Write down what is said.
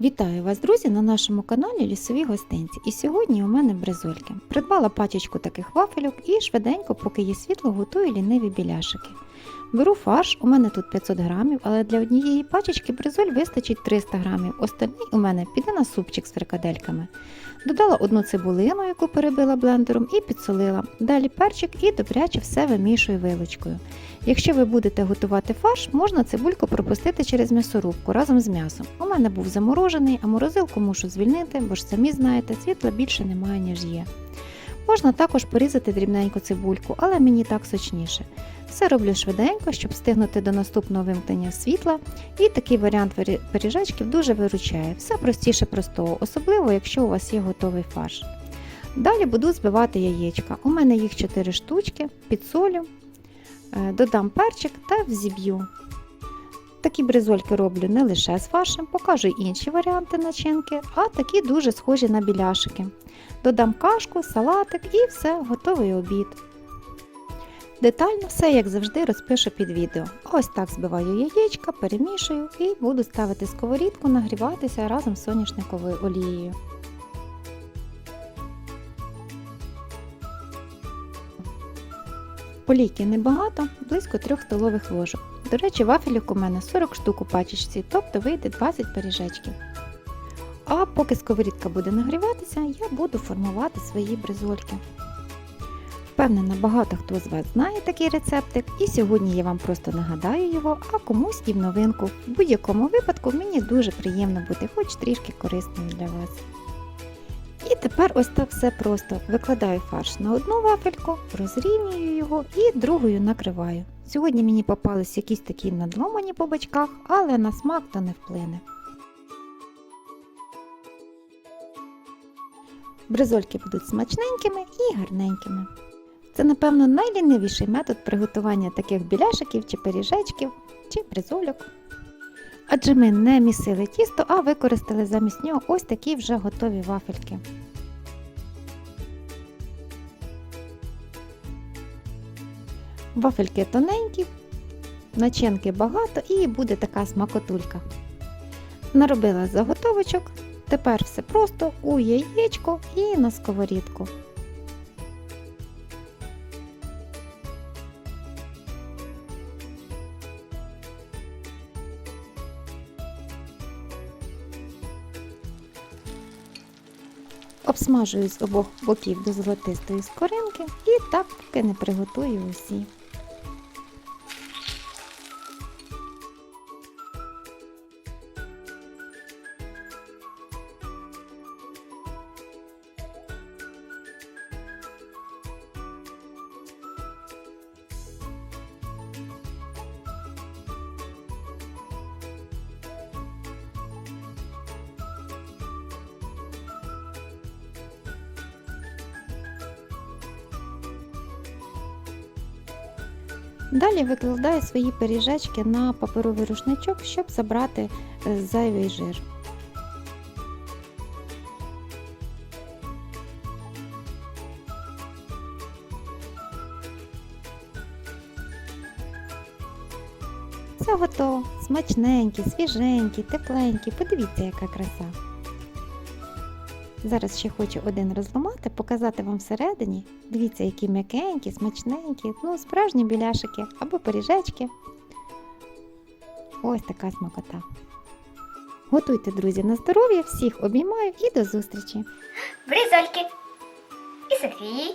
Вітаю вас, друзі, на нашому каналі Лісові гостинці. І сьогодні у мене бризольки. Придбала пачечку таких вафельок і швиденько, поки є світло, готую ліниві біляшики. Беру фарш, у мене тут 500 грамів, але для однієї пачечки бризоль вистачить 300 грамів. Остальний у мене піде на супчик з фрикадельками. Додала одну цибулину, яку перебила блендером, і підсолила. Далі перчик і добряче все вимішую вилочкою. Якщо ви будете готувати фарш, можна цибульку пропустити через м'ясорубку разом з м'ясом. У мене був заморожений, а морозилку мушу звільнити, бо ж самі знаєте, світла більше немає, ніж є. Можна також порізати дрібненько цибульку, але мені так сочніше. Все роблю швиденько, щоб встигнути до наступного вимкнення світла, і такий варіант пиріжечків дуже виручає. Все простіше простого, особливо якщо у вас є готовий фарш. Далі буду збивати яєчка. У мене їх 4 штучки, підсолю, Е, додам перчик та взіб'ю. Такі бризольки роблю не лише з фаршем, покажу інші варіанти начинки, а такі дуже схожі на біляшики. Додам кашку, салатик і все, готовий обід. Детально все, як завжди, розпишу під відео. Ось так збиваю яєчка, перемішую і буду ставити сковорідку нагріватися разом з соняшниковою олією. Олійки небагато, близько 3 столових ложок. До речі, вафелів у мене 40 штук у пачечці, тобто вийде 20 пиріжечків. А поки сковорідка буде нагріватися, я буду формувати свої бризольки. Впевнена, багато хто з вас знає такий рецептик, і сьогодні я вам просто нагадаю його, а комусь і в новинку. В будь-якому випадку мені дуже приємно бути хоч трішки корисною для вас. І тепер ось так все просто. Викладаю фарш на одну вафельку, розрівнюю його і другою накриваю. Сьогодні мені попались якісь такі надломані по бочках, але на смак то не вплине. Бризольки будуть смачненькими і гарненькими. Це, напевно, найлінивіший метод приготування таких біляшиків чи пиріжечків чи бризольок. Адже ми не місили тісто, а використали замість нього ось такі вже готові вафельки. Вафельки тоненькі, начинки багато і буде така смакотулька. Наробила заготовочок, тепер все просто у яєчко і на сковорідку. Обсмажую з обох боків до золотистої скоринки і так поки не приготую усі. Далі викладаю свої пиріжечки на паперовий рушничок, щоб забрати е, зайвий жир. Все готово. Смачненькі, свіженькі, тепленькі. Подивіться, яка краса. Зараз ще хочу один розламати, показати вам всередині. Дивіться, які м'якенькі, смачненькі, ну, справжні біляшики або пиріжечки. Ось така смакота. Готуйте, друзі, на здоров'я, всіх обіймаю і до зустрічі! Бризольки. І Софії.